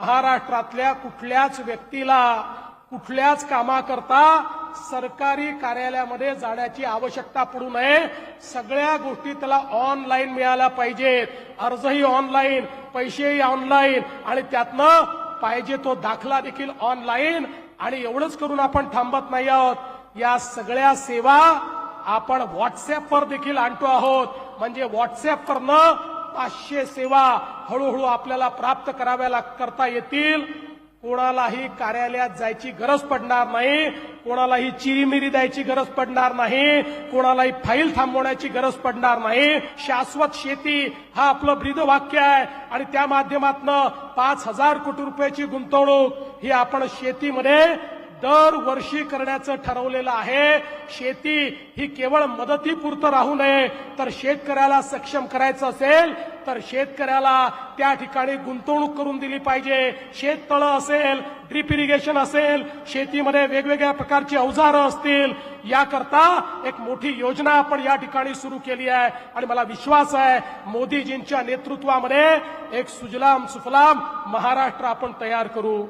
महाराष्ट्रातल्या कुठल्याच व्यक्तीला कुठल्याच कामाकरता सरकारी कार्यालयामध्ये जाण्याची आवश्यकता पडू नये. सगळ्या गोष्टी त्याला ऑनलाईन मिळाल्या पाहिजेत. अर्जही ऑनलाईन पैसेही ऑनलाईन आणि त्यातनं पाहिजे तो दाखला देखील ऑनलाईन आणि एवढंच करून आपण थांबत नाही आहोत. या सगळ्या सेवा आपण व्हॉट्सअपवर देखील आणतो आहोत. म्हणजे व्हॉट्सअपवरनं पाचशे सेवा हळूहळू आपल्याला प्राप्त कराव्या लाग- करता येतील. कोणालाही कार्यालयात जायची गरज पडणार नाही. कोणालाही चिरीमिरी द्यायची गरज पडणार नाही. कोणालाही फाईल थांबवण्याची गरज पडणार नाही. शाश्वत शेती हा आपलं ब्रीद वाक्य आहे. आणि त्या माध्यमातनं पाच हजार कोटी रुपयाची गुंतवणूक ही आपण शेतीमध्ये दरवर्षी करण्याचं ठरवलेलं आहे. शेती ही केवळ मदतीपुरतं राहू नये. तर शेतकऱ्याला सक्षम करायचं असेल तर शेतकऱ्याला त्या ठिकाणी गुंतवणूक करून दिली पाहिजे. शेततळं असेल ड्रीप इरिगेशन असेल शेतीमध्ये वेगवेगळ्या प्रकारची अवजारं असतील याकरता एक मोठी योजना आपण या ठिकाणी सुरू केली आहे. आणि मला विश्वास आहे मोदीजींच्या नेतृत्वामध्ये एक सुजलाम सुफलाम महाराष्ट्र आपण तयार करू.